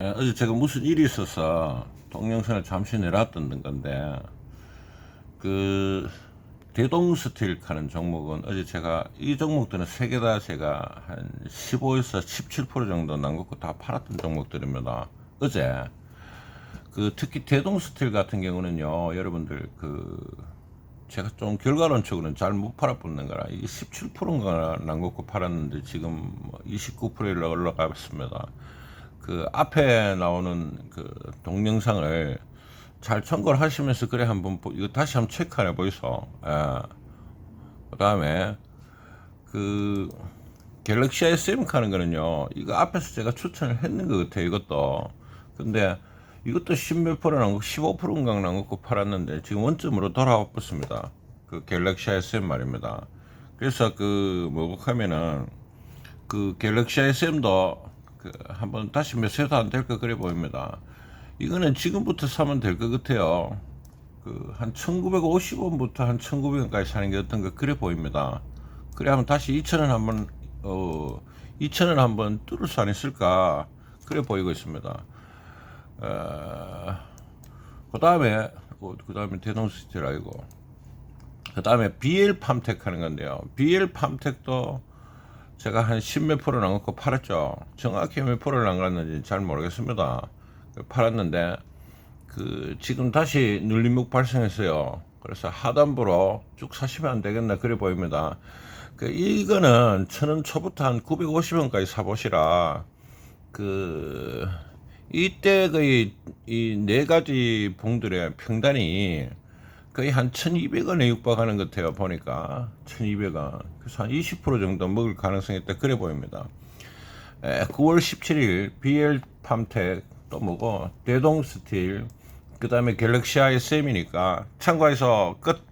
예, 어제 제가 무슨 일이 있어서 동영상을 잠시 내놨던 건데 그 대동스틸 하는 종목은 어제 제가 이 종목들은 세 개 다 제가 한 15에서 17% 정도 남겼고 다 팔았던 종목들입니다. 어제 그 특히 대동스틸 같은 경우는요 여러분들 그 제가 좀 결과론적으로는 잘 못 팔아붙는 거라 이게 17%인가 남겼고 팔았는데 지금 29%에 올라갔습니다. 그 앞에 나오는 그 동영상을 잘 참고를 하시면서 그래 한번 보, 이거 다시 한번 체크해 보이소. 예. 그다음에 그 갤럭시 SM 하는 거는요. 이거 앞에서 제가 추천을 했는 것 같아요. 이것도. 근데 이것도 10몇 프로 남고 15%인가 남고 팔았는데 지금 원점으로 돌아와 붙습니다. 그 갤럭시 SM 말입니다. 그래서 그 뭐고 하면은 그 갤럭시 SM도 그 한번 다시 매수해도 안될거 그래 보입니다. 이거는 지금부터 사면 될 것 같아요. 그 한 1950원부터 한 1900원까지 사는 게 어떤 거 그래 보입니다. 그래 하면 다시 2000원 한번 어 2000원 한번 뚫을 수 안 있을까 그래 보이고 있습니다. 어, 그 다음에 그 다음에 아니고 그 다음에 BL 팜텍 하는 건데요. BL 팜텍도 제가 한 10몇 프로 남았고 팔았죠. 정확히 몇 프로를 남갔는지 잘 모르겠습니다. 팔았는데 그 지금 다시 눌림목 발생했어요. 그래서 하단부로 쭉 사시면 안 되겠나 그래 보입니다. 그 이거는 천원 초부터 한 950원까지 사보시라. 그 이때 거의 이 네 가지 봉들의 평단이 거의 한 1200원에 육박하는 것 같아요 보니까. 1200원 그래서 한 20% 정도 먹을 가능성이 있다. 그래 보입니다. 에, 9월 17일 BL 팜텍 또 뭐고 대동스틸 그 다음에 갤럭시 ISM이니까 참고해서 끝